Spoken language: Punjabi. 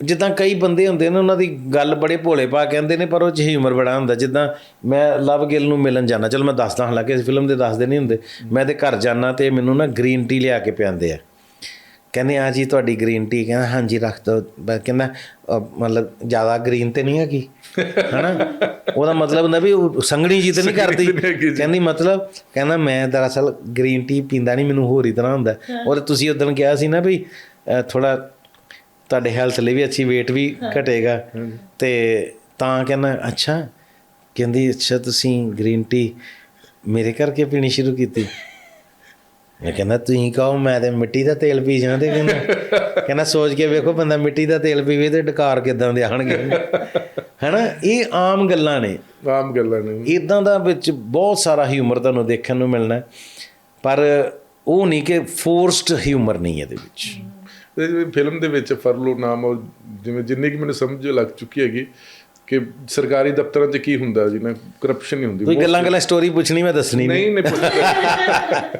ਜਿੱਦਾਂ ਕਈ ਬੰਦੇ ਹੁੰਦੇ ਨੇ ਉਹਨਾਂ ਦੀ ਗੱਲ ਬੜੇ ਭੋਲੇ ਪਾ ਕਹਿੰਦੇ ਨੇ ਪਰ ਉਹ ਚ ਹਿਊਮਰ ਬੜਾ ਹੁੰਦਾ। ਜਿੱਦਾਂ ਮੈਂ ਲਵ ਗਿੱਲ ਨੂੰ ਮਿਲਣ ਜਾਣਾ ਚਲ ਮੈਂ ਦੱਸਦਾ ਹਾਲਾਂਕਿ ਇਸ ਫਿਲਮ ਦੇ ਦੱਸਦੇ ਨਹੀਂ ਹੁੰਦੇ। ਮੈਂ ਤੇ ਘਰ ਜਾਣਾ ਤੇ ਮੈਨੂੰ ਨਾ ਗ੍ਰੀਨ ਟੀ ਲਿਆ ਕੇ ਪਿਆਉਂਦੇ ਆ। ਕਹਿੰਦੇ ਆ ਜੀ ਤੁਹਾਡੀ ਗ੍ਰੀਨ ਟੀ ਕਹਿੰਦਾ ਹਾਂਜੀ ਰੱਖ ਦੋ। ਕਹਿੰਦਾ ਮਤਲਬ ਜ਼ਿਆਦਾ ਗ੍ਰੀਨ ਤੇ ਨਹੀਂ ਹੈਗੀ। ਹਨਾ? ਉਹਦਾ ਮਤਲਬ ਹੁੰਦਾ ਵੀ ਉਹ ਸੰਘਣੀ ਜੀ ਤੇ ਨਹੀਂ ਕਰਦੀ। ਕਹਿੰਦੀ ਮਤਲਬ? ਕਹਿੰਦਾ ਮੈਂ ਦਰਅਸਲ ਗ੍ਰੀਨ ਟੀ ਪੀਂਦਾ ਨਹੀਂ ਮੈਨੂੰ ਹੋਰ ਹੀ ਤਰ੍ਹਾਂ ਹੁੰਦਾ। ਔਰ ਤੁਸੀਂ ਉਦੋਂ ਕਿਹਾ ਸੀ ਨਾ ਵੀ ਥੋੜਾ ਤੁਹਾਡੇ ਹੈਲਥ ਲਈ ਵੀ ਅੱਛੀ weight ਵੀ ਘਟੇਗਾ। ਤੇ ਤਾਂ ਕਹਿੰਦਾ ਅੱਛਾ। ਕਹਿੰਦੀ ਅੱਛਾ ਤੁਸੀਂ ਗ੍ਰੀਨ ਟੀ ਮੇਰੇ ਕਰਕੇ ਪੀਣੀ ਸ਼ੁਰੂ ਕੀਤੀ? ਮੈਂ ਕਹਿੰਦਾ ਤੁਸੀਂ ਕਹੋ ਮੈਂ ਤੇ ਮਿੱਟੀ ਦਾ ਤੇਲ ਪੀ ਜਾਂਦੇ ਕਹਿੰਦਾ। ਕਹਿੰਦਾ ਸੋਚ ਕੇ ਵੇਖੋ ਬੰਦਾ ਮਿੱਟੀ ਦਾ ਤੇਲ ਪੀਵੇ ਤੇ ਡਕਾਰ ਕਿਦਾਂ ਦੇ ਆਣਗੇ ਹੈਨਾ? ਇਹ ਆਮ ਗੱਲਾਂ ਨੇ। ਆਮ ਗੱਲਾਂ ਨੇ। ਇਦਾਂ ਦਾ ਵਿੱਚ ਬਹੁਤ ਸਾਰਾ ਹਿਊਮਰ ਤੁਹਾਨੂੰ ਦੇਖਣ ਨੂੰ ਮਿਲਣਾ। ਪਰ ਉਹ ਨਹੀਂ ਕਿ ਫੋਰਸਡ ਹਿਊਮਰ ਨਹੀਂ ਇਹਦੇ ਵਿੱਚ। ਫਿਲਮ ਦੇ ਵਿੱਚ ਫਰਲੋ ਨਾਮ ਉਹ ਜਿਵੇਂ ਜਿੰਨੀ ਕਿ ਮੈਨੂੰ ਸਮਝ ਲੱਗ ਚੁੱਕੀ ਹੈਗੀ ਕਿ ਸਰਕਾਰੀ ਦਫ਼ਤਰਾਂ 'ਚ ਕੀ ਹੁੰਦਾ ਜੀ ਨਾ ਕਰਪਸ਼ਨ ਨਹੀਂ ਹੁੰਦੀ। ਕੋਈ ਗੱਲਾਂ ਗੱਲਾਂ ਸਟੋਰੀ ਪੁੱਛਣੀ ਮੈਂ ਦੱਸਣੀ ਨਹੀਂ ਨਹੀਂ